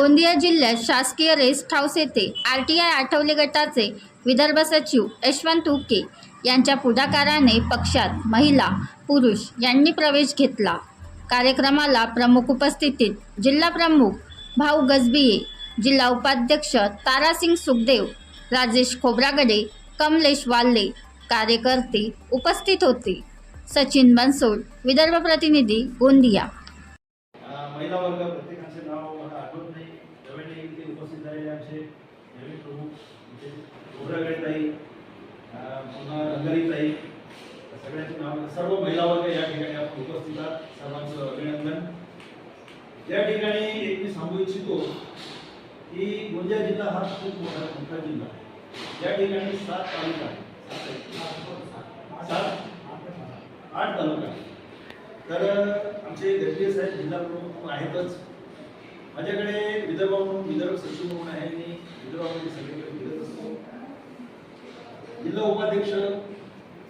गोंदिया जिल्ह्यात शासकीय rest house येथे आर टी आय आठवले गटाचे विदर्भ सचिव यशवंत उके यांच्या पुढाकाराने पक्षात महिला पुरुष यांनी प्रवेश घेतला. कार्यक्रमाला प्रमुख उपस्थितीत जिल्हा प्रमुख भाऊ गजबिये जिल्हा उपाध्यक्ष तारासिंग सुखदेव राजेश खोब्रागडे कमलेश वाल्ले कार्यकर्ते उपस्थित होते. सचिन बनसोड विदर्भ प्रतिनिधी गोंदिया. महिला वर्ग प्रत्येकाचे नाव मला आठवत नाही. त्यावेळी इथे उपस्थित झालेले आमचे नवीन प्रमुख इथे गोबरागडताई पुन्हा रंगारीताई सगळ्यांचे नाव सर्व महिला वर्ग या ठिकाणी आपण उपस्थित आहात. सर्वांचं अभिनंदन. या ठिकाणी एक मी सांगू इच्छितो की गोंदिया जिल्हा हा खूप मोठा मोठा जिल्हा आहे. या ठिकाणी सात तालुका आहेत. सात आठ तालुका तर आमचे गरजे साहेब जिल्हा प्रमुख आहेतच. माझ्याकडे विदर्भ म्हणून विदर्भ सचिव म्हणून आहे मी विदर्भामध्ये सगळीकडे फिरत असतो. जिल्हा उपाध्यक्ष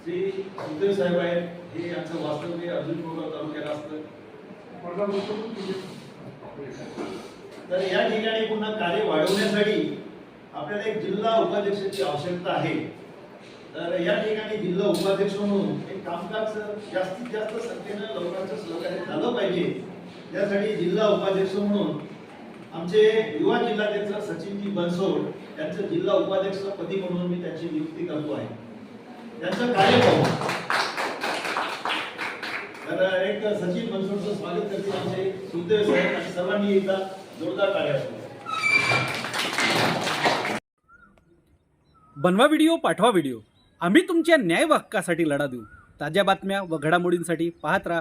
श्री सुखदेव साहेब आहेत. हे आमचं वास्तव्य अर्जुन गोगाव तालुक्याला असतं. तर या ठिकाणी पुन्हा कार्य वाढवण्यासाठी आपल्याला एक जिल्हा उपाध्यक्षाची आवश्यकता आहे. तर या ठिकाणी जिल्हा उपाध्यक्ष म्हणून एक कामकाज जास्तीत जास्त संख्येनं लोकांचं पाहिजे. यासाठी जिल्हा उपाध्यक्ष म्हणून आमचे युवा जिल्हाध्यक्ष सचिनजी बनसोड यांचं जिल्हा उपाध्यक्ष पदी म्हणून मी त्यांची नियुक्ती करतो आहे. त्यांचं कार्य तर एक सचिन बनसोडचं स्वागत करतील आमचे सुखदेव साहेब आणि सर्वांनी एकदा जोरदार कार्य बनवा व्हिडिओ पाठवा व्हिडिओ. आम्ही तुमच्या न्याय हक्कासाठी लढा देऊ. ताज्या बातम्या व घडामोडींसाठी पाहत राहा